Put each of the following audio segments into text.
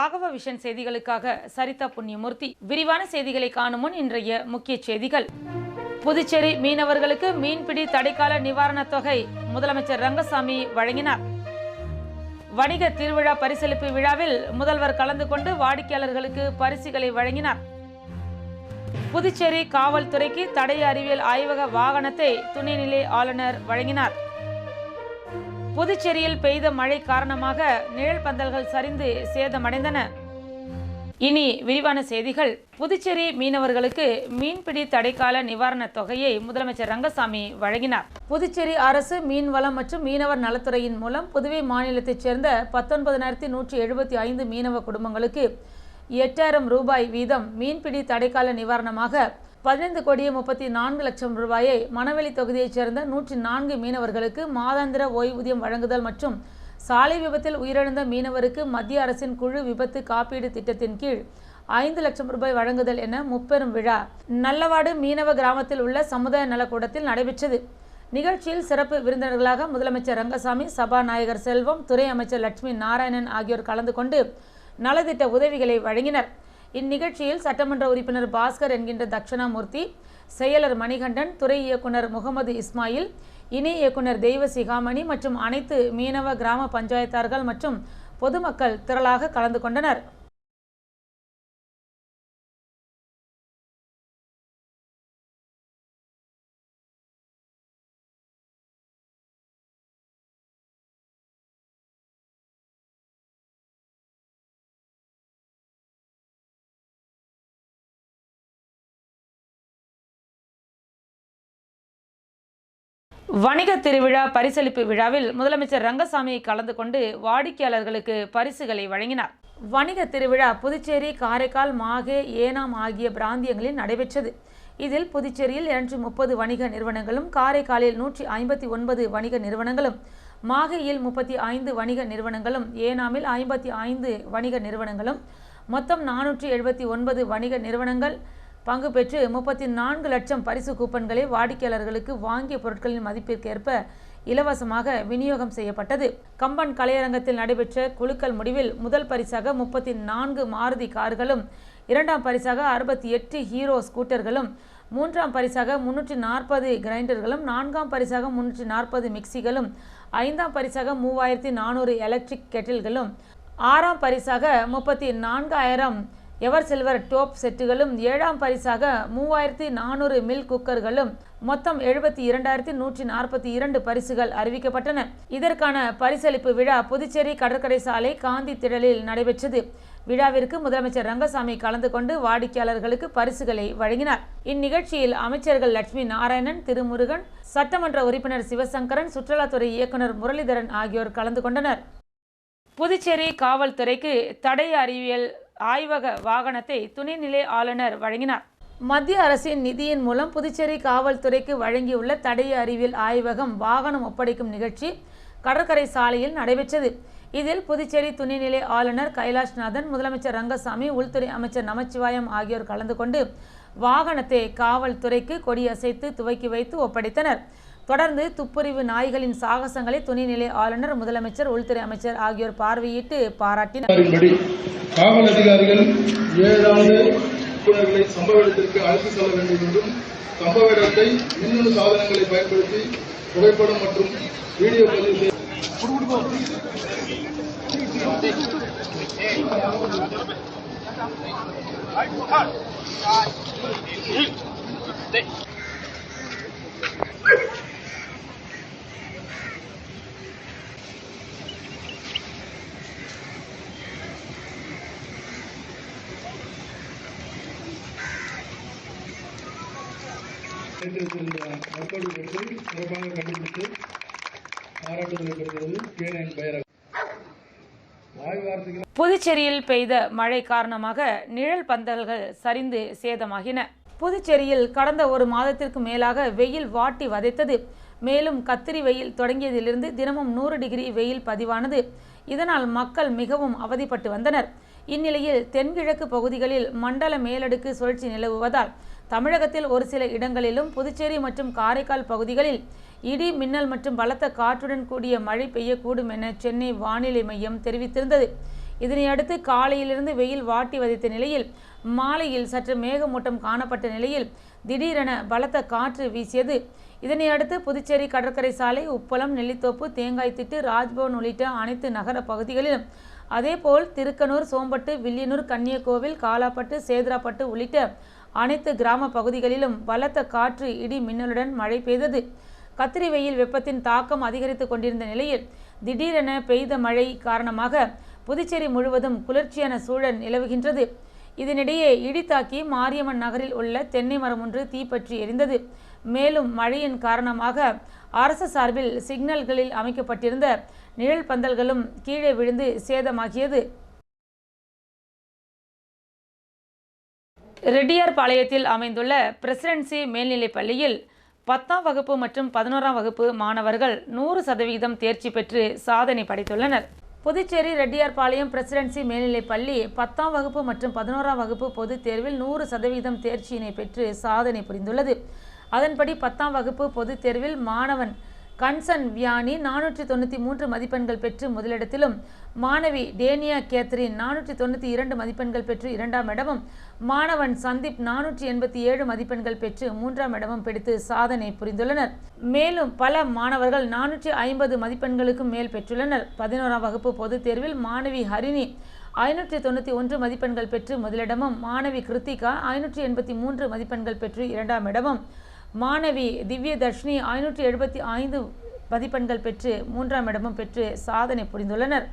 Raghava vision செய்திகளுக்காக சரிதா புண்ணியமூர்த்தி. விரிவான செய்திகளை காணும் முன் இன்றைய முக்கிய செய்திகள். புதுச்சேரி மீனவர்களுக்கு மீன்பிடி தடைக்கால நிவாரணத் தொகை முதலமைச்சர் ரங்கசாமி வழங்கினார். வணிக திருவிழா பரிசளிப்பு விழாவில் முதல்வர் கலந்து கொண்டு வாடிக்கையாளர்களுக்கு பரிசுகளை வழங்கினார். புதுச்சேரி காவல்துறைக்கு தடய அறிவியல் ஆய்வக வாகனத்தை துணைநிலை ஆளுநர் வழங்கினார். புதுச்சேரியில் பெய்த மழை காரணமாக நிழல் பந்தல்கள் சரிந்து சேதமடைந்தன. இனி விரிவான செய்திகள். புதுச்சேரி மீனவர்களுக்கு மீன்பிடி தடைக்கால நிவாரணத் தொகையை முதலமைச்சர் ரங்கசாமி வழங்கினார். புதுச்சேரி அரசு மீன்வளம் மற்றும் மீனவர் நலத்துறையின் மூலம் புதுவை மாநிலத்தைச் சேர்ந்த பத்தொன்பதாயிரத்தி நூற்றி எழுபத்தி ஐந்து மீனவ குடும்பங்களுக்கு எட்டாயிரம் ரூபாய் வீதம் மீன்பிடி தடைக்கால நிவாரணமாக பதினைந்து கோடியே முப்பத்தி நான்கு லட்சம் ரூபாயை மணவெளி தொகுதியைச் சேர்ந்த நூற்றி நான்கு மீனவர்களுக்கு மாதாந்திர ஓய்வூதியம் வழங்குதல் மற்றும் சாலை விபத்தில் உயிரிழந்த மீனவருக்கு மத்திய அரசின் குழு விபத்து காப்பீடு திட்டத்தின் கீழ் ஐந்து லட்சம் ரூபாய் வழங்குதல் என முப்பெரும் விழா. நல்லவாடு மீனவ கிராமத்தில் உள்ள சமுதாய நலக்கூடத்தில் நடைபெற்றது. நிகழ்ச்சியில் சிறப்பு விருந்தினர்களாக முதலமைச்சர் ரங்கசாமி சபாநாயகர் செல்வம் துறை அமைச்சர் லட்சுமி நாராயணன் ஆகியோர் கலந்து கொண்டு நலத்திட்ட உதவிகளை வழங்கினர். இந்நிகழ்ச்சியில் சட்டமன்ற உறுப்பினர் பாஸ்கர் என்கின்ற தட்சணாமூர்த்தி செயலர் மணிகண்டன் துறை இயக்குனர் முகமது இஸ்மாயில் இணை இயக்குனர் தெய்வ சிகாமணி மற்றும் அனைத்து மீனவ கிராம பஞ்சாயத்தார்கள் மற்றும் பொதுமக்கள் திரளாக கலந்து கொண்டனர். வணிக திருவிழா பரிசளிப்பு விழாவில் முதலமைச்சர் ரங்கசாமி கலந்து கொண்டு வாடிக்கையாளர்களுக்கு பரிசுகளை வழங்கினார். வணிக திருவிழா புதுச்சேரி காரைக்கால் மாகே ஏனாம் ஆகிய பிராந்தியங்களில் நடைபெற்றது. இதில் புதுச்சேரியில் இருநூற்றி முப்பது வணிக நிறுவனங்களும் காரைக்காலில் நூற்றி ஐம்பத்தி ஒன்பது வணிக நிறுவனங்களும் மாகேயில் முப்பத்தி ஐந்து வணிக நிறுவனங்களும் ஏனாமில் ஐம்பத்தி ஐந்து வணிக நிறுவனங்களும் மொத்தம் நானூற்றி எழுபத்தி ஒன்பது வணிக நிறுவனங்கள் பங்கு பெற்று முப்பத்தி நான்கு லட்சம் பரிசு கூப்பன்களை வாடிக்கையாளர்களுக்கு வாங்கிய பொருட்களின் மதிப்பிற்கேற்ப இலவசமாக விநியோகம் செய்யப்பட்டது. கம்பன் கலையரங்கத்தில் நடைபெற்ற குழுக்கள் முடிவில் முதல் பரிசாக முப்பத்தி நான்கு மாருதி கார்களும் இரண்டாம் பரிசாக அறுபத்தி எட்டு ஹீரோ ஸ்கூட்டர்களும் மூன்றாம் பரிசாக முன்னூற்றி நாற்பது கிரைண்டர்களும் நான்காம் பரிசாக முன்னூற்றி நாற்பது மிக்சிகளும் ஐந்தாம் பரிசாக மூவாயிரத்தி நானூறு எலக்ட்ரிக் கெட்டில்களும் ஆறாம் பரிசாக முப்பத்தி நான்காயிரம் எவர் சில்வர் டோப் செட்டுகளும் ஏழாம் பரிசாக மூவாயிரத்தி நானூறு மில் குக்கர்களும் மொத்தம் எழுபத்தி இரண்டாயிரத்தி நூற்றி நாற்பத்தி இரண்டு பரிசுகள் அறிவிக்கப்பட்டன. இதற்கான பரிசளிப்பு விழா புதுச்சேரி கடற்கரை சாலை காந்தி திடலில் நடைபெற்றது. விழாவிற்கு முதலமைச்சர் ரங்கசாமி கலந்து கொண்டு வாடிக்கையாளர்களுக்கு பரிசுகளை வழங்கினார். இந்நிகழ்ச்சியில் அமைச்சர்கள் லட்சுமி நாராயணன் திருமுருகன் சட்டமன்ற உறுப்பினர் சிவசங்கரன் சுற்றுலாத்துறை இயக்குனர் முரளிதரன் ஆகியோர் கலந்து கொண்டனர். புதுச்சேரி காவல்துறைக்கு தடய அறிவியல் ஆய்வக வாகனத்தை துணைநிலை ஆளுநர் வழங்கினார். மத்திய அரசின் நிதியின் மூலம் புதுச்சேரி காவல்துறைக்கு வழங்கியுள்ள தடய அறிவியல் ஆய்வகம் வாகனம் ஒப்படைக்கும் நிகழ்ச்சி கடற்கரை சாலையில் நடைபெற்றது. இதில் புதுச்சேரி துணைநிலை ஆளுநர் கைலாஷ்நாதன் முதலமைச்சர் ரங்கசாமி உள்துறை அமைச்சர் நமச்சிவாயம் ஆகியோர் கலந்து கொண்டு வாகனத்தை காவல்துறைக்கு கொடியசைத்து துவக்கி வைத்து ஒப்படைத்தனர். தொடர்ந்து துப்புரிவு நாய்களின் சாகசங்களை துணைநிலை ஆளுநர் முதலமைச்சர் உள்துறை அமைச்சர் ஆகியோர் பார்வையிட்டு பாராட்டினர். காவல் அதிகாரிகள் நிபுணர்களை சம்பவ இடத்திற்கு அழைத்து செல்ல வேண்டும் என்றும் சம்பவ இடத்தை மின்னணு சாதனங்களை பயன்படுத்தி புகைப்படம் மற்றும் வீடியோ பதிவு செய்ய சிறப்பாக கண்டுபிடித்து புதுச்சேரியில் பெய்த மழை காரணமாக நிழல் பந்தல்கள் சரிந்து சேதமாகின. புதுச்சேரியில் கடந்த ஒரு மாதத்திற்கு மேலாக வெயில் வாட்டி வதைத்தது. மேலும் கத்திரி வெயில் தொடங்கியதிலிருந்து தினமும் நூறு டிகிரி வெயில் பதிவானது. இதனால் மக்கள் மிகவும் அவதிப்பட்டு வந்தனர். இந்நிலையில் தென்கிழக்கு பகுதிகளில் மண்டல மேலடுக்கு சுழற்சி நிலவுவதால் தமிழகத்தில் ஒரு சில இடங்களிலும் புதுச்சேரி மற்றும் காரைக்கால் பகுதிகளில் இடி மின்னல் மற்றும் பலத்த காற்றுடன் கூடிய மழை பெய்யக்கூடும் என சென்னை வானிலை மையம் தெரிவித்திருந்தது. இதனையடுத்து காலையிலிருந்து வெயில் வாட்டி வதைத்த நிலையில் மாலையில் சற்று மேகமூட்டம் காணப்பட்ட நிலையில் திடீரென பலத்த காற்று வீசியது. இதனையடுத்து புதுச்சேரி கடற்கரை சாலை உப்பளம் நெல்லித்தோப்பு தேங்காய்த்திட்டு ராஜ்பவன் உள்ளிட்ட அனைத்து நகர பகுதிகளிலும் அதேபோல் திருக்கனூர் சோம்பட்டு வில்லியனூர் கன்னியக்கோவில் காலாப்பட்டு சேதராப்பட்டு உள்ளிட்ட அனைத்து கிராம பகுதிகளிலும் பலத்த காற்று இடி மின்னலுடன் மழை பெய்தது. கத்திரி வெயில் வெப்பத்தின் தாக்கம் அதிகரித்து கொண்டிருந்த நிலையில் திடீரென பெய்த மழை காரணமாக புதுச்சேரி முழுவதும் குளிர்ச்சியான சூழல் நிலவுகின்றது. இதனிடையே இடி தாக்கி மாரியம்மன் நகரில் உள்ள தென்னை மரம் ஒன்று தீப்பற்றி எரிந்தது. மேலும் மழையின் காரணமாக அரசு சார்பில் சிக்னல்களில் அமைக்கப்பட்டிருந்த நிழல் பந்தல்களும் கீழே விழுந்து சேதமாகியது. ரெட்டியார்பாளையத்தில் அமைந்துள்ள பிரசிடென்சி மேல்நிலைப் பள்ளியில் பத்தாம் வகுப்பு மற்றும் பதினோராம் வகுப்பு மாணவர்கள் நூறு சதவீதம் தேர்ச்சி பெற்று சாதனை படைத்துள்ளனர். புதுச்சேரி ரெட்டியார்பாளையம் பிரசிடென்சி மேல்நிலைப் பள்ளி பத்தாம் வகுப்பு மற்றும் பதினோராம் வகுப்பு பொதுத் தேர்வில் நூறு சதவீதம் தேர்ச்சியினை பெற்று சாதனை புரிந்துள்ளது. அதன்படி பத்தாம் வகுப்பு பொதுத் தேர்வில் மாணவன் கன்சன் வியானி நானூற்றி தொண்ணூற்றி மூன்று மதிப்பெண்கள் பெற்று முதலிடத்திலும் மாணவி டேனியா கேத்ரின் நானூற்றி தொண்ணூற்றி இரண்டு மதிப்பெண்கள் பெற்று இரண்டாம் இடமும் மாணவன் சந்தீப் நானூற்றி எண்பத்தி ஏழு மதிப்பெண்கள் பெற்று மூன்றாம் இடமும் பிடித்து சாதனை புரிந்துள்ளனர். மேலும் பல மாணவர்கள் நானூற்றி ஐம்பது மதிப்பெண்களுக்கும் மேல் பெற்றுள்ளனர். பதினோராம் வகுப்பு பொதுத் தேர்வில் மாணவி ஹரிணி ஐநூற்றி தொண்ணூற்றி ஒன்று மதிப்பெண்கள் பெற்று முதலிடமும் மாணவி கிருத்திகா ஐநூற்றி எண்பத்தி மூன்று மதிப்பெண்கள் பெற்று இரண்டாம் இடமும் மாணவி திவ்ய தர்ஷினி ஐநூற்றி எழுபத்தி ஐந்து மதிப்பெண்கள் பெற்று மூன்றாம் இடமும் பெற்று சாதனை புரிந்துள்ளனர்.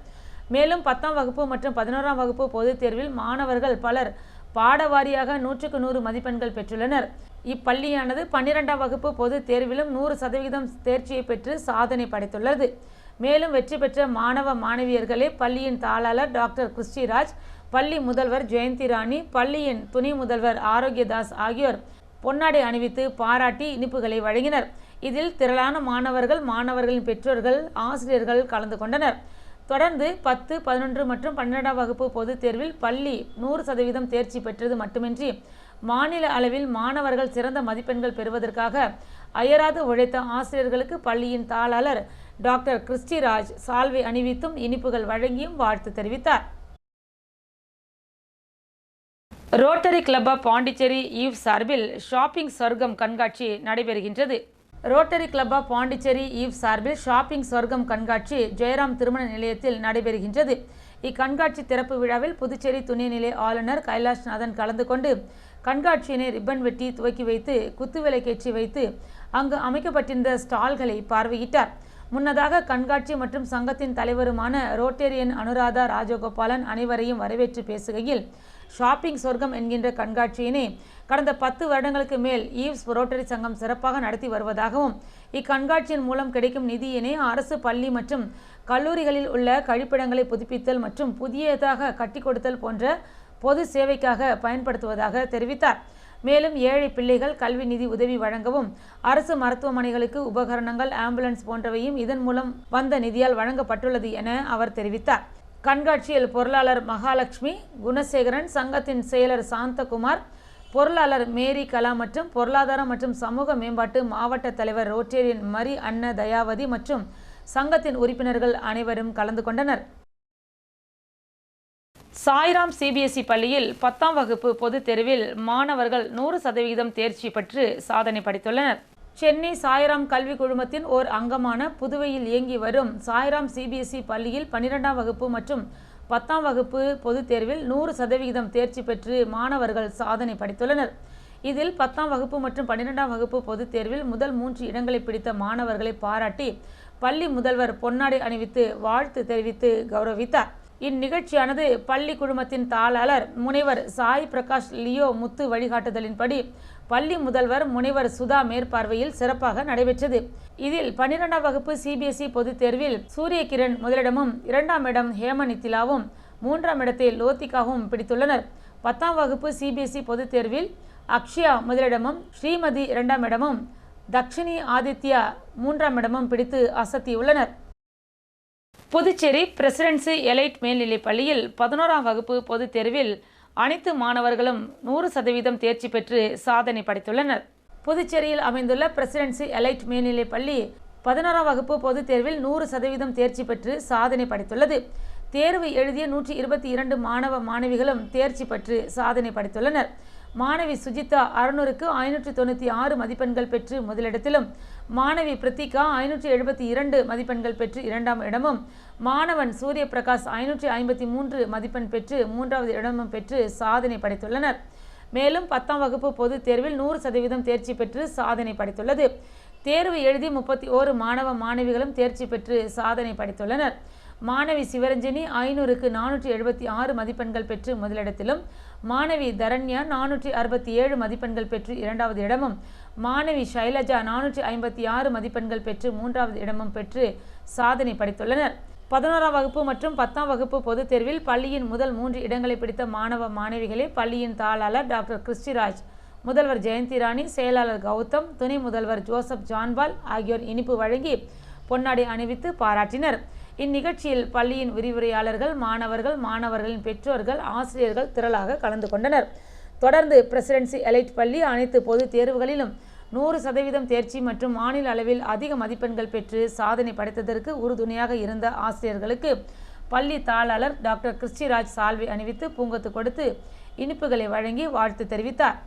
மேலும் பத்தாம் வகுப்பு மற்றும் பதினோராம் வகுப்பு பொதுத் தேர்வில் மாணவர்கள் பலர் பாடவாரியாக நூற்றுக்கு நூறு மதிப்பெண்கள் பெற்றுள்ளனர். இப்பள்ளியானது பன்னிரெண்டாம் வகுப்பு பொதுத் தேர்விலும் நூறு சதவிகிதம் தேர்ச்சியை பெற்று சாதனை படைத்துள்ளது. மேலும் வெற்றி பெற்ற மாணவ மாணவியர்களே பள்ளியின் தாளாளர் டாக்டர் கிறிஸ்டிராஜ் பள்ளி முதல்வர் ஜெயந்தி ராணி பள்ளியின் துணை முதல்வர் ஆரோக்கியதாஸ் ஆகியோர். பொன்னாடை அணிவித்து பாராட்டி இனிப்புகளை வழங்கினர். இதில் திரளான மாணவர்கள் மாணவர்களின் பெற்றோர்கள் ஆசிரியர்கள் கலந்து கொண்டனர். தொடர்ந்து பத்து பதினொன்று மற்றும் பன்னெண்டாம் வகுப்பு பொதுத் தேர்வில் பள்ளி நூறு சதவீதம் தேர்ச்சி பெற்றது மட்டுமின்றி மாநில அளவில் மாணவர்கள் சிறந்த மதிப்பெண்கள் பெறுவதற்காக அயராது உழைத்த ஆசிரியர்களுக்கு பள்ளியின் தாளாளர் டாக்டர் கிறிஸ்டிராஜ் சால்வை அணிவித்தும் இனிப்புகள் வழங்கியும் வாழ்த்து தெரிவித்தார். Rotary club of Pondicherry eve சார்பில் ஷாப்பிங் சொர்க்கம் கண்காட்சி நடைபெறுகின்றது. Rotary club of Pondicherry eve சார்பில் ஷாப்பிங் சொர்க்கம் கண்காட்சி ஜெயராம் திருமண நிலையத்தில் நடைபெறுகின்றது. இக்கண்காட்சி திறப்பு விழாவில் புதுச்சேரி துணைநிலை ஆளுநர் கைலாஷ்நாதன் கலந்து கொண்டு கண்காட்சியினை ரிப்பன் வெட்டி துவக்கி வைத்து குத்துவிளக்கேற்றி வைத்து அங்கு அமைக்கப்பட்டிருந்த ஸ்டால்களை பார்வையிட்டார். முன்னதாக கண்காட்சி மற்றும் சங்கத்தின் தலைவருமான ரோட்டேரியன் அனுராதா ராஜகோபாலன் அனைவரையும் வரவேற்று பேசுகையில் ஷாப்பிங் சொர்க்கம் என்கின்ற கண்காட்சியினை கடந்த பத்து வருடங்களுக்கு மேல் ஈவ்ஸ் ரோட்டரி சங்கம் சிறப்பாக நடத்தி வருவதாகவும் இக்கண்காட்சியின் மூலம் கிடைக்கும் நிதியினை அரசு பள்ளி மற்றும் கல்லூரிகளில் உள்ள கழிப்பிடங்களை புதுப்பித்தல் மற்றும் புதியதாக கட்டி கொடுத்தல் போன்ற பொது சேவைக்காக பயன்படுத்துவதாக தெரிவித்தார். மேலும் ஏழை பிள்ளைகள் கல்வி நிதி உதவி வழங்கவும் அரசு மருத்துவமனைகளுக்கு உபகரணங்கள் ஆம்புலன்ஸ் போன்றவையும் இதன் மூலம் வந்த நிதியால் வழங்கப்பட்டுள்ளது என அவர் தெரிவித்தார். கண்காட்சியில் பொருளாளர் மகாலட்சுமி குணசேகரன் சங்கத்தின் செயலர் சாந்தகுமார் பொருளாளர் மேரி கலா மற்றும் பொருளாதாரம் மற்றும் சமூக மேம்பாட்டு மாவட்ட தலைவர் ரோட்டேரியன் மரி அன்ன தயாவதி மற்றும் சங்கத்தின் உறுப்பினர்கள் அனைவரும் கலந்து கொண்டனர். சாய்ராம் சிபிஎஸ்இ பள்ளியில் பத்தாம் வகுப்பு பொதுத் தேர்வில் மாணவர்கள் நூறு சதவிகிதம் தேர்ச்சி பெற்று சாதனை படைத்துள்ளனர். சென்னை சாய்ராம் கல்வி குழுமத்தின் ஓர் அங்கமான புதுவையில் இயங்கி வரும் சாய்ராம் சிபிஎஸ்இ பள்ளியில் பன்னிரெண்டாம் வகுப்பு மற்றும் பத்தாம் வகுப்பு பொதுத் தேர்வில் நூறு சதவிகிதம் தேர்ச்சி பெற்று மாணவர்கள் சாதனை படைத்துள்ளனர். இதில் பத்தாம் வகுப்பு மற்றும் பன்னிரெண்டாம் வகுப்பு பொதுத் தேர்வில் முதல் மூன்று இடங்களை பிடித்த மாணவர்களை பாராட்டி பள்ளி முதல்வர் பொன்னாடை அணிவித்து வாழ்த்து தெரிவித்து கௌரவித்தார். இந்நிகழ்ச்சியானது பள்ளி குழுமத்தின் தாளாளர் முனைவர் சாய் பிரகாஷ் லியோ முத்து வழிகாட்டுதலின்படி பள்ளி முதல்வர் முனைவர் சுதா மேற்பார்வையில் சிறப்பாக நடைபெற்றது. இதில் பன்னிரெண்டாம் வகுப்பு சிபிஎஸ்இ பொதுத் தேர்வில் சூரியகிரண் முதலிடமும் இரண்டாம் இடம் ஹேமநித்திலாவும் மூன்றாம் இடத்தை லோத்திகாவும் பிடித்துள்ளனர். பத்தாம் வகுப்பு சிபிஎஸ்இ பொதுத் தேர்வில் அக்ஷயா முதலிடமும் ஸ்ரீமதி இரண்டாம் இடமும் தக்ஷினி ஆதித்யா மூன்றாம் இடமும் பிடித்து அசத்தியுள்ளனர். புதுச்சேரி பிரசிடென்சி எலைட் மேல்நிலைப் பள்ளியில் பதினோராம் வகுப்பு பொதுத் தேர்வில் அனைத்து மாணவர்களும் நூறு சதவீதம் தேர்ச்சி பெற்று சாதனை படைத்துள்ளனர். புதுச்சேரியில் அமைந்துள்ள பிரசிடென்சி எலைட் மேல்நிலைப் பள்ளி பதினோராம் வகுப்பு பொதுத் தேர்வில் நூறு சதவீதம் தேர்ச்சி பெற்று சாதனை படைத்துள்ளது. தேர்வு எழுதிய நூற்றி இருபத்தி இரண்டு மாணவ மாணவிகளும் தேர்ச்சி பெற்று சாதனை படைத்துள்ளனர். மாணவி சுஜிதா அறுநூறுக்கு ஐநூற்றி தொண்ணூற்றி ஆறு மதிப்பெண்கள் பெற்று முதலிடத்திலும் மாணவி பிரித்திகா ஐநூற்றி எழுபத்தி இரண்டு மதிப்பெண்கள் பெற்று இரண்டாம் இடமும் மாணவன் சூரிய பிரகாஷ் ஐநூற்றி ஐம்பத்தி மூன்று மதிப்பெண் பெற்று மூன்றாவது இடமும் பெற்று சாதனை படைத்துள்ளனர். மேலும் பத்தாம் வகுப்பு பொதுத் தேர்வில் நூறு சதவீதம் தேர்ச்சி பெற்று சாதனை படைத்துள்ளது. தேர்வு எழுதி முப்பத்தி ஓரு மாணவ மாணவிகளும் தேர்ச்சி பெற்று சாதனை படைத்துள்ளனர். மாணவி சிவரஞ்சனி ஐநூறுக்கு நானூற்றி எழுபத்தி ஆறு மதிப்பெண்கள் பெற்று முதலிடத்திலும் மாணவி தரண்யா நானூற்றி அறுபத்தி ஏழு மதிப்பெண்கள் பெற்று இரண்டாவது இடமும். மாணவி ஷைலஜா நானூற்றி ஐம்பத்தி ஆறு மதிப்பெண்கள் பெற்று மூன்றாவது இடமும் பெற்று சாதனை படைத்துள்ளனர். பதினோராம் வகுப்பு மற்றும் பத்தாம் வகுப்பு பொதுத் தேர்வில் பள்ளியின் முதல் மூன்று இடங்களை பிடித்த மாணவ மாணவிகளை பள்ளியின் தாளாளர் டாக்டர் கிறிஸ்டிராஜ் முதல்வர் ஜெயந்தி ராணி செயலாளர் கௌதம் துணை முதல்வர் ஜோசப் ஜான்பால் ஆகியோர் இனிப்பு வழங்கி பொன்னாடை அணிவித்து பாராட்டினர். இந்நிகழ்ச்சியில் பள்ளியின் விரிவுரையாளர்கள் மாணவர்கள் மாணவர்களின் பெற்றோர்கள் ஆசிரியர்கள் திரளாக கலந்து கொண்டனர். தொடர்ந்து பிரசிடென்சி எலைட் பள்ளி அனைத்து பொதுத் தேர்வுகளிலும் நூறு சதவீதம் தேர்ச்சி மற்றும் மாநில அளவில் அதிக மதிப்பெண்கள் பெற்று சாதனை படைத்ததற்கு உறுதுணையாக இருந்த ஆசிரியர்களுக்கு பள்ளி தாளாளர் டாக்டர் கிறிஸ்டிராஜ் சால்வி அணிவித்து பூங்கொத்து கொடுத்து இனிப்புகளை வழங்கி வாழ்த்து தெரிவித்தார்.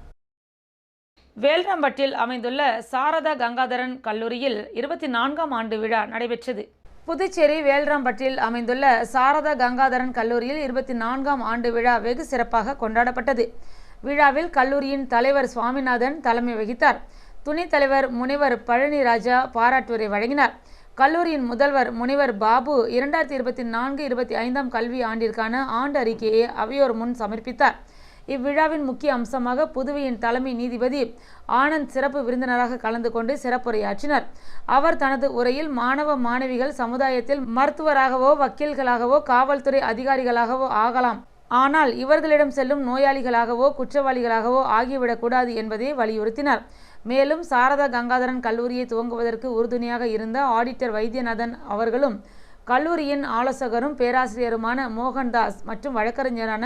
வேல்ராம்பட்டில் அமைந்துள்ள சாரதா கங்காதரன் கல்லூரியில் இருபத்தி நான்காம் ஆண்டு விழா நடைபெற்றது. புதுச்சேரி வேல்ராம்பட்டில் அமைந்துள்ள சாரதா கங்காதரன் கல்லூரியில் இருபத்தி நான்காம் ஆண்டு விழா வெகு சிறப்பாக கொண்டாடப்பட்டது. விழாவில் கல்லூரியின் தலைவர் சுவாமிநாதன் தலைமை வகித்தார். துணைத் தலைவர் முனைவர் பழனி ராஜா பாராட்டுரை வழங்கினார். கல்லூரியின் முதல்வர் முனைவர் பாபு இரண்டாயிரத்தி இருபத்தி நான்கு இருபத்தி ஐந்தாம் கல்வி ஆண்டிற்கான ஆண்டு அறிக்கையை அவையோர் முன் சமர்ப்பித்தார். இவ்விழாவின் முக்கிய அம்சமாக புதுவையின் தலைமை நீதிபதி ஆனந்த் சிறப்பு விருந்தினராக கலந்து கொண்டு சிறப்புரையாற்றினார். அவர் தனது உரையில் மாணவ மாணவிகள் சமுதாயத்தில் மருத்துவராகவோ வக்கீல்களாகவோ காவல்துறை அதிகாரிகளாகவோ ஆகலாம். ஆனால் இவர்களிடம் செல்லும் நோயாளிகளாகவோ குற்றவாளிகளாகவோ ஆகிவிடக்கூடாது என்பதை வலியுறுத்தினார். மேலும் சாரதா கங்காதரன் கல்லூரியை துவங்குவதற்கு உறுதுணையாக இருந்த ஆடிட்டர் வைத்தியநாதன் அவர்களும் கல்லூரியின் ஆலோசகரும் பேராசிரியருமான மோகன்தாஸ் மற்றும் வழக்கறிஞரான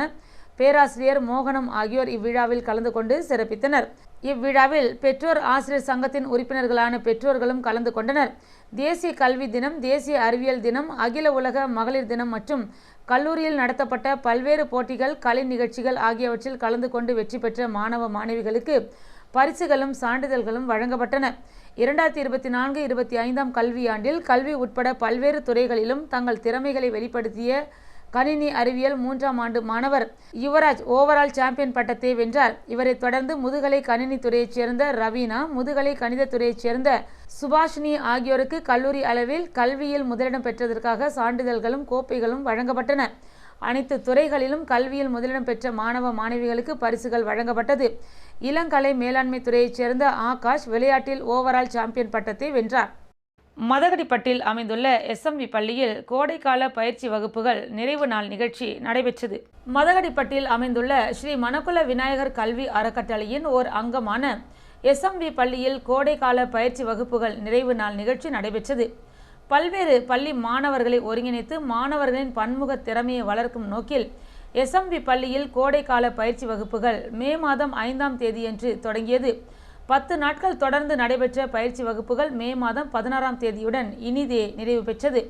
பேராசிரியர் மோகனம் ஆகியோர் இவ்விழாவில் கலந்து கொண்டு சிறப்பித்தனர். இவ்விழாவில் பெற்றோர் ஆசிரியர் சங்கத்தின் உறுப்பினர்களான பெற்றோர்களும் கலந்து கொண்டனர். தேசிய கல்வி தினம் தேசிய அறிவியல் தினம் அகில உலக மகளிர் தினம் மற்றும் கல்லூரியில் நடத்தப்பட்ட பல்வேறு போட்டிகள் கலை நிகழ்ச்சிகள் ஆகியவற்றில் கலந்து கொண்டு வெற்றி பெற்ற மாணவ மாணவிகளுக்கு பரிசுகளும் சான்றிதழ்களும் வழங்கப்பட்டன. இரண்டாயிரத்தி இருபத்தி நான்கு இருபத்தி ஐந்தாம் கல்வியாண்டில் கல்வி உட்பட பல்வேறு துறைகளிலும் தங்கள் திறமைகளை வெளிப்படுத்திய கணினி அறிவியல் மூன்றாம் ஆண்டு மாணவர். யுவராஜ் ஓவரால் சாம்பியன் பட்டத்தை வென்றார். இவரைத் தொடர்ந்து முதுகலை கணினி துறையைச் சேர்ந்த ரவீனா முதுகலை கணித துறையைச் சேர்ந்த சுபாஷினி ஆகியோருக்கு கல்லூரி அளவில் கல்வியில் முதலிடம் பெற்றதற்காக சான்றிதழ்களும் கோப்பைகளும் வழங்கப்பட்டன. அனைத்து துறைகளிலும் கல்வியில் முதலிடம் பெற்ற மாணவ மாணவிகளுக்கு பரிசுகள் வழங்கப்பட்டது. இளங்கலை மேலாண்மை துறையைச் சேர்ந்த ஆகாஷ் விளையாட்டில் ஓவரால் சாம்பியன் பட்டத்தை வென்றார். மதகடிப்பட்டில் அமைந்துள்ள எஸ்எம்வி பள்ளியில் கோடைக்கால பயிற்சி வகுப்புகள் நிறைவு நாள் நிகழ்ச்சி நடைபெற்றது. மதகடிப்பட்டில் அமைந்துள்ள ஸ்ரீ மணக்குல விநாயகர் கல்வி அறக்கட்டளையின் ஓர் அங்கமான எஸ்எம்வி பள்ளியில் கோடைக்கால பயிற்சி வகுப்புகள் நிறைவு நாள் நிகழ்ச்சி நடைபெற்றது. பல்வேறு பள்ளி மாணவர்களை ஒருங்கிணைத்து மாணவர்களின் பன்முக திறமையை வளர்க்கும் நோக்கில் எஸ்எம்வி பள்ளியில் கோடைக்கால பயிற்சி வகுப்புகள் மே மாதம் ஐந்தாம் தேதியன்று தொடங்கியது. பத்து நாட்கள் தொடர்ந்து நடைபெற்ற பயிற்சி வகுப்புகள் மே மாதம் பதினாறாம் தேதியுடன் இனிதே நிறைவு பெற்றது.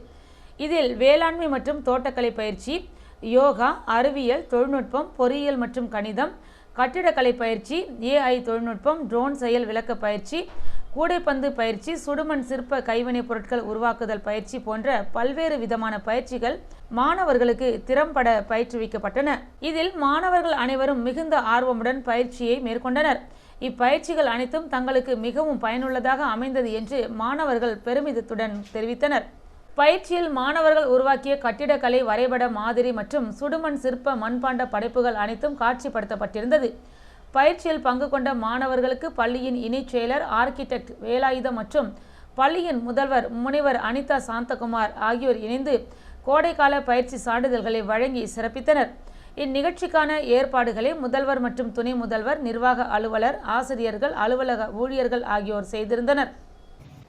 இதில் வேளாண்மை மற்றும் தோட்டக்கலை பயிற்சி யோகா அறிவியல் தொழில்நுட்பம் பொறியியல் மற்றும் கணிதம் கட்டிடக்கலை பயிற்சி ஏஐ தொழில்நுட்பம் ட்ரோன் செயல் விளக்க பயிற்சி கூடைப்பந்து பயிற்சி சுடுமண் சிற்ப கைவினைப் பொருட்கள் உருவாக்குதல் பயிற்சி போன்ற பல்வேறு விதமான பயிற்சிகள் மாணவர்களுக்கு திறம்பட பயிற்றுவிக்கப்பட்டன. இதில் மாணவர்கள் அனைவரும் மிகுந்த ஆர்வமுடன் பயிற்சியை மேற்கொண்டனர். இப்பயிற்சிகள் அனைத்தும் தங்களுக்கு மிகவும் பயனுள்ளதாக அமைந்தது என்று மாணவர்கள் பெருமிதத்துடன் தெரிவித்தனர். பயிற்சியில் மாணவர்கள் உருவாக்கிய கட்டிடக்கலை வரைபட மாதிரி மற்றும் சுடுமண் சிற்ப மண்பாண்ட படைப்புகள் அனைத்தும் காட்சிப்படுத்தப்பட்டிருந்தது. பயிற்சியில் பங்கு கொண்ட மாணவர்களுக்கு பள்ளியின் இணைச் செயலர் ஆர்கிடெக்ட் வேலாயுதம் மற்றும் பள்ளியின் முதல்வர் முனைவர் அனிதா சாந்தகுமார் ஆகியோர் இணைந்து கோடைக்கால பயிற்சி சான்றிதழ்களை வழங்கி சிறப்பித்தனர். இந்நிகழ்ச்சிக்கான ஏற்பாடுகளை முதல்வர் மற்றும் துணை முதல்வர் நிர்வாக அலுவலர் ஆசிரியர்கள் அலுவலக ஊழியர்கள் ஆகியோர் செய்திருந்தனர்.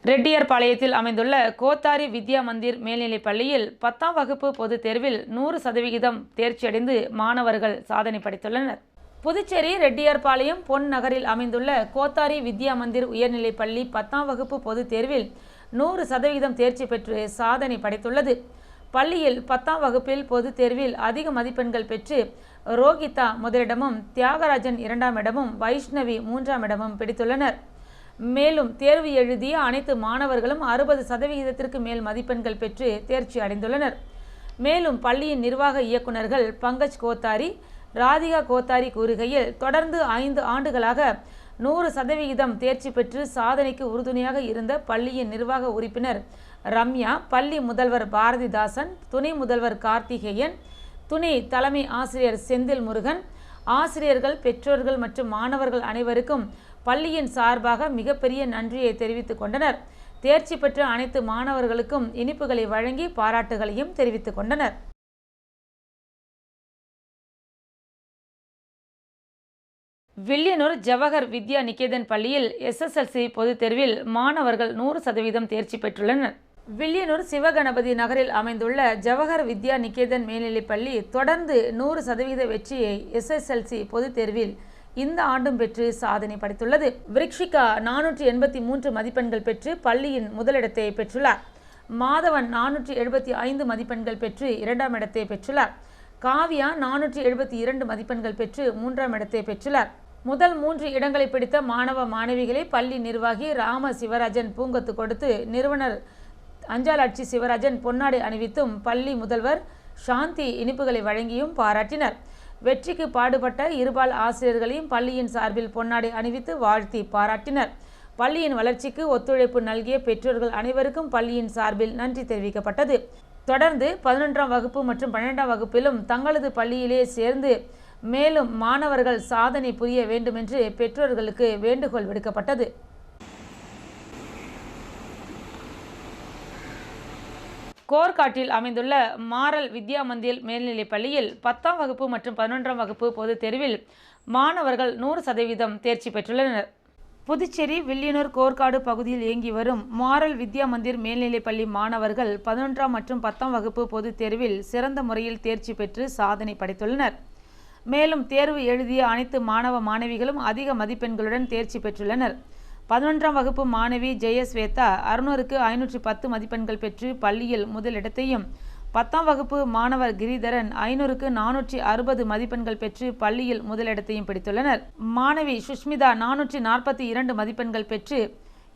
ரெட்டியார்பாளையத்தில் அமைந்துள்ள கோத்தாரி வித்யா மந்திர் மேல்நிலைப் பள்ளியில் பத்தாம் வகுப்பு பொதுத் தேர்வில் நூறு சதவிகிதம் தேர்ச்சியடைந்து மாணவர்கள் சாதனை படைத்துள்ளனர். புதுச்சேரி ரெட்டியார்பாளையம் பொன் நகரில் அமைந்துள்ள கோத்தாரி வித்யா மந்திர் உயர்நிலைப் பள்ளி பத்தாம் வகுப்பு பொதுத் தேர்வில் நூறு சதவிகிதம் தேர்ச்சி பெற்று சாதனை படைத்துள்ளது. பள்ளியில் பத்தாம் வகுப்பில் பொதுத் தேர்வில் அதிக மதிப்பெண்கள் பெற்று ரோகிதா முதலிடமும் தியாகராஜன் இரண்டாம் இடமும் வைஷ்ணவி மூன்றாம் இடமும் பிடித்துள்ளனர். மேலும் தேர்வு எழுதிய அனைத்து மாணவர்களும் அறுபது சதவிகிதத்திற்கு மேல் மதிப்பெண்கள் பெற்று தேர்ச்சி அடைந்துள்ளனர். மேலும் பள்ளியின் நிர்வாக இயக்குநர்கள் பங்கஜ் கோத்தாரி ராதிகா கோத்தாரி கூறுகையில் தொடர்ந்து ஐந்து ஆண்டுகளாக நூறு சதவிகிதம் தேர்ச்சி பெற்று சாதனைக்கு உறுதுணையாக இருந்த பள்ளியின் நிர்வாக உறுப்பினர் ரம்யா பள்ளி முதல்வர் பாரதிதாசன் துணை முதல்வர் கார்த்திகேயன் துணை தலைமை ஆசிரியர் செந்தில் முருகன் ஆசிரியர்கள் பெற்றோர்கள் மற்றும் மாணவர்கள் அனைவருக்கும் பள்ளியின் சார்பாக மிகப்பெரிய நன்றியை தெரிவித்துக் கொண்டனர். தேர்ச்சி பெற்ற அனைத்து மாணவர்களுக்கும் இனிப்புகளை வழங்கி பாராட்டுகளையும் தெரிவித்துக் கொண்டனர். வில்லியனூர் ஜவஹர் வித்யா நிகேதன் பள்ளியில் எஸ்எஸ்எல்சி பொதுத் தேர்வில் மாணவர்கள் நூறு சதவீதம் தேர்ச்சி பெற்றுள்ளனர். வில்லியனூர் சிவகணபதி நகரில் அமைந்துள்ள ஜவஹர் வித்யா நிகேதன் மேல்நிலைப்பள்ளி தொடர்ந்து நூறு சதவீத வெற்றியை எஸ்எஸ்எல்சி பொதுத் தேர்வில் இந்த ஆண்டும் பெற்று சாதனை படைத்துள்ளது. விரிக்ஷிகா நானூற்றி எண்பத்தி மூன்று மதிப்பெண்கள் பெற்று பள்ளியின் முதலிடத்தை பெற்றுள்ளார். மாதவன் நானூற்றி எழுபத்தி ஐந்து மதிப்பெண்கள் பெற்று இரண்டாம் இடத்தை பெற்றுள்ளார். காவியா நானூற்றி எழுபத்தி இரண்டு மதிப்பெண்கள் பெற்று மூன்றாம் இடத்தை பெற்றுள்ளார். முதல் மூன்று இடங்களை பிடித்த மாணவ மாணவிகளை பள்ளி நிர்வாகி ராம சிவராஜன் பூங்கொத்து கொடுத்து நிறுவனர் அஞ்சாலாட்சி சிவராஜன் பொன்னாடை அணிவித்தும் பள்ளி முதல்வர் சாந்தி இனிப்புகளை வழங்கியும் பாராட்டினர். வெற்றிக்கு பாடுபட்ட இருபால் ஆசிரியர்களையும் பள்ளியின் சார்பில் பொன்னாடை அணிவித்து வாழ்த்தி பாராட்டினர். பள்ளியின் வளர்ச்சிக்கு ஒத்துழைப்பு நல்கிய பெற்றோர்கள் அனைவருக்கும் பள்ளியின் சார்பில் நன்றி தெரிவிக்கப்பட்டது. தொடர்ந்து பதினொன்றாம் வகுப்பு மற்றும் பன்னிரெண்டாம் வகுப்பிலும் தங்களது பள்ளியிலே சேர்ந்து மேலும் மாணவர்கள் சாதனை புரிய வேண்டுமென்று பெற்றோர்களுக்கு வேண்டுகோள் விடுக்கப்பட்டது. கோர்காட்டில் அமைந்துள்ள மாரல் வித்யா மந்திர் மேல்நிலைப் பள்ளியில் பத்தாம் வகுப்பு மற்றும் பதினொன்றாம் வகுப்பு பொதுத் தேர்வில் மாணவர்கள் நூறு சதவீதம் தேர்ச்சி பெற்றுள்ளனர். புதுச்சேரி வில்லியனூர் கோர்க்காடு பகுதியில் இயங்கி வரும் மாரல் வித்யா மந்திர் மேல்நிலைப் பள்ளி மாணவர்கள் பதினொன்றாம் மற்றும் பத்தாம் வகுப்பு பொதுத் தேர்வில் சிறந்த முறையில் தேர்ச்சி பெற்று சாதனை படைத்துள்ளனர். மேலும் தேர்வு எழுதிய அனைத்து மாணவ மாணவிகளும் அதிக மதிப்பெண்களுடன் தேர்ச்சி பெற்றுள்ளனர். பதினொன்றாம் வகுப்பு மாணவி ஜெயஸ்வேதா அறுநூறுக்கு ஐநூற்றி பத்து மதிப்பெண்கள் பெற்று பள்ளியில் முதலிடத்தையும் பத்தாம் வகுப்பு மாணவர் கிரிதரன் ஐநூறுக்கு நானூற்றி அறுபது மதிப்பெண்கள் பெற்று பள்ளியில் முதலிடத்தையும் பிடித்துள்ளனர். மாணவி சுஷ்மிதா நானூற்றி நாற்பத்தி இரண்டு மதிப்பெண்கள் பெற்று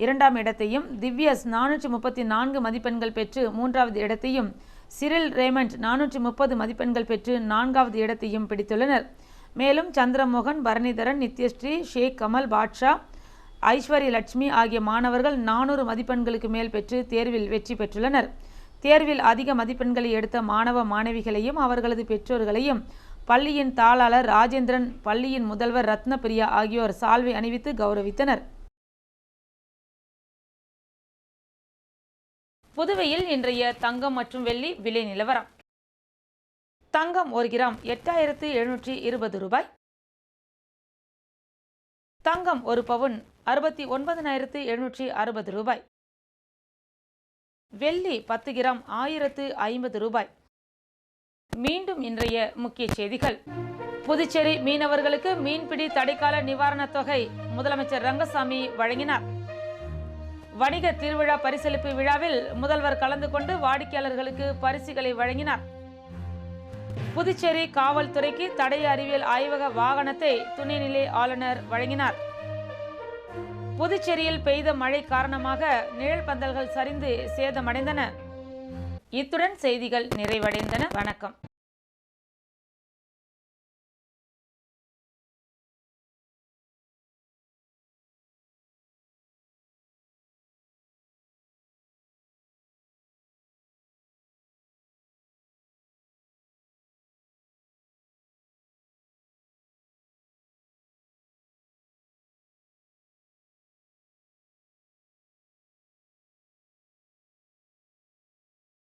இரண்டாம் இடத்தையும் திவ்யஸ் நானூற்றி முப்பத்தி நான்கு மதிப்பெண்கள் பெற்று மூன்றாவது இடத்தையும் சிரில் ரேமண்ட் நானூற்றி முப்பது மதிப்பெண்கள் பெற்று நான்காவது இடத்தையும் பிடித்துள்ளனர். மேலும் சந்திரமோகன் பரணிதரன் நித்யஸ்ரீ ஷேக் கமல் பாட்ஷா ஐஸ்வர்ய லட்சுமி ஆகிய மாணவர்கள் நானூறு மதிப்பெண்களுக்கு மேல் பெற்று தேர்வில் வெற்றி பெற்றுள்ளனர். தேர்வில் அதிக மதிப்பெண்களை எடுத்த மாணவ மாணவிகளையும் அவர்களது பெற்றோர்களையும் பள்ளியின் தாளாளர் ராஜேந்திரன் பள்ளியின் முதல்வர் ரத்னபிரியா ஆகியோர் சால்வை அணிவித்து கௌரவித்தனர். புதுவையில் இன்றைய தங்கம் மற்றும் வெள்ளி விலை நிலவரம். தங்கம் ஒரு கிராம் எட்டாயிரத்து எழுநூற்றி இருபது ரூபாய். தங்கம் ஒரு பவுன் அறுபத்தி ஒன்பதனாயிரத்து எழுநூற்றி அறுபது ரூபாய். வெள்ளி பத்து கிராம் ஆயிரத்து ஐம்பது ரூபாய். மீண்டும் இன்றைய முக்கிய செய்திகள். புதுச்சேரி மீனவர்களுக்கு மீன்பிடி தடைக்கால நிவாரணத் தொகை முதலமைச்சர் ரங்கசாமி வழங்கினார். வணிக திருவிழா பரிசளிப்பு விழாவில் முதல்வர் கலந்து கொண்டு வாடிக்கையாளர்களுக்கு பரிசுகளை வழங்கினார். புதுச்சேரி காவல்துறைக்கு தடய அறிவியல் ஆய்வக வாகனத்தை துணைநிலை ஆளுநர் வழங்கினார். புதுச்சேரியில் பெய்த மழை காரணமாக நிழல் பந்தல்கள் சரிந்து சேதமடைந்தன. இத்துடன் செய்திகள் நிறைவடைந்தன. வணக்கம்.